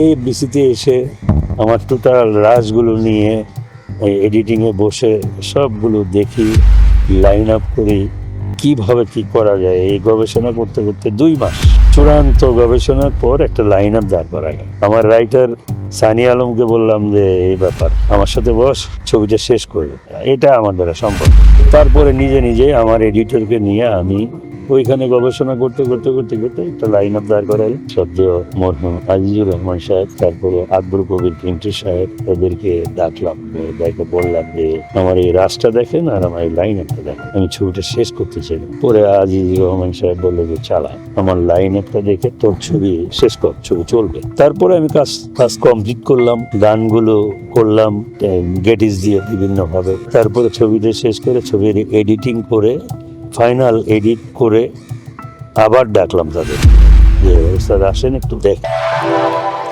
এই বিসিতে এসে আমার টোটাল রাজগুলো নিয়ে ওই এডিটিংয়ে বসে সবগুলো দেখি লাইন আপ করি, কীভাবে কি করা যায়, এই গবেষণা করতে করতে দুই মাস। চূড়ান্ত গবেষণার পর একটা লাইন আপ দাঁড় করা গেল আমার রাইটার সানি আলমকে বললাম যে, এই ব্যাপার, আমার সাথে বস, ছবিটা শেষ করবে এটা আমার দ্বারা সম্ভব। তারপরে নিজে নিজে আমার এডিটরকে নিয়ে আমি ওইখানে গবেষণা করতে করতে করতে করতে একটা লাইন আপ দাঁড় করাই সদ্য মরহুম আজিজুর রহমান সাহেব, তারপরে আকবর কবির পিন্টু সাহেব তাদেরকে ডাকলাম দেখে বললাম যে, আমার এই রাস্তা দেখেন আর আমার এই লাইন আপটা দেখেন। আমি ছবিটা শেষ করতে চাইলাম। পরে আজিজুর রহমান সাহেব বলল যে, চালা, আমার লাইন আপটা দেখে তোর ছবি শেষ কর, ছবি চলবে। তারপরে আমি কাজ কাজ কমপ্লিট করলাম, গানগুলো করলাম গেটিস দিয়ে বিভিন্নভাবে। তারপরে ছবিটা শেষ করে ছবির এডিটিং করে ফাইনাল এডিট করে আবার ডাকলাম তাদের। যে স্যার আসেন একটু দেখ।